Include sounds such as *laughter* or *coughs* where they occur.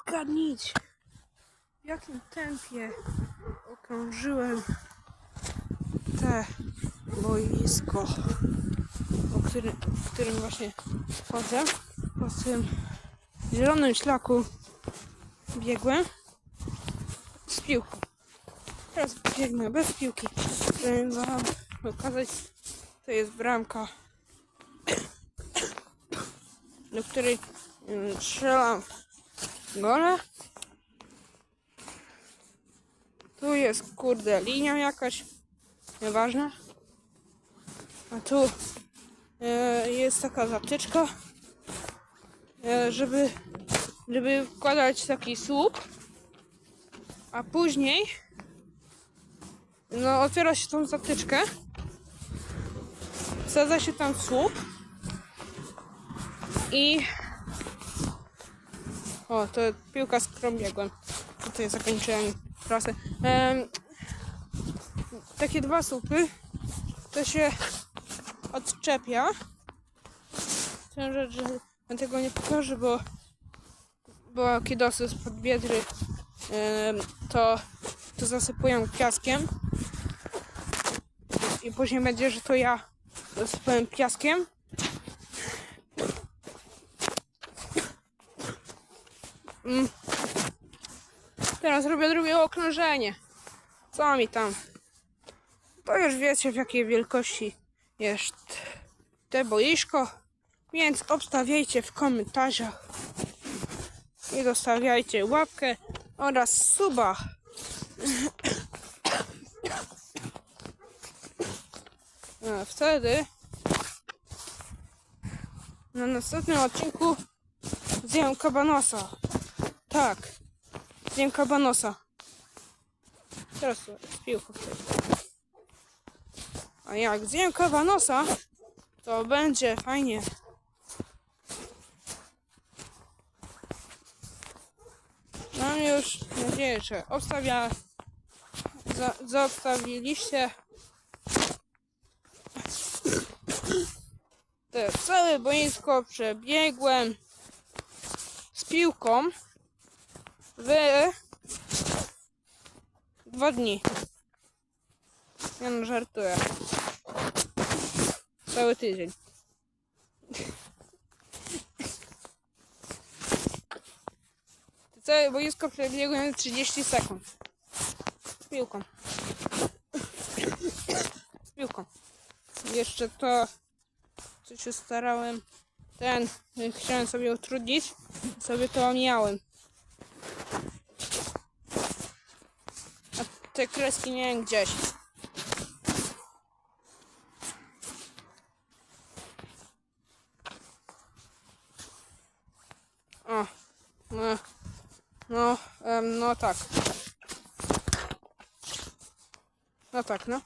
Zgadnijcie, w jakim tempie okrążyłem te boisko, o którym, którym właśnie chodzę. Po tym zielonym szlaku biegłem z piłką. Teraz biegnę bez piłki, żeby wam pokazać, to jest bramka, do której mm, strzelam gole. Tu jest kurde linia jakaś, nieważne. A tu e, jest taka zatyczka, e, żeby, żeby wkładać taki słup, a później no otwiera się tą zatyczkę, wsadza się tam słup i o, to piłka z którą. Tutaj zakończyłem trasę. Em, takie dwa słupy to się odczepia. Tę rzecz, że tego nie pokażę, bo, bo kiedosy spod biedry em, to, to zasypuję piaskiem. I później będzie, że to ja zasypałem piaskiem. Mm. Teraz robię drugie okrążenie. Co mi tam? To już wiecie w jakiej wielkości jest te boisko, więc obstawiajcie w komentarzach i zostawiajcie łapkę oraz suba. *coughs* A wtedy na następnym odcinku zjem kabanosa. Tak, zjem kabanosa. Teraz z piłką. A jak zjem kabanosa, to będzie fajnie. Mam już nadzieję, że obstawia, za, zaobstawiliście te całe boisko przebiegłem z piłką w dwa dni. Ja no żartuję. Cały tydzień. To całe boisko w 30 sekund. Z piłką. Z piłką. Jeszcze to, co się starałem, ten, chciałem sobie utrudnić, sobie to miałem. A te kreski miałem gdzieś. O, no, no, no tak. No tak, no.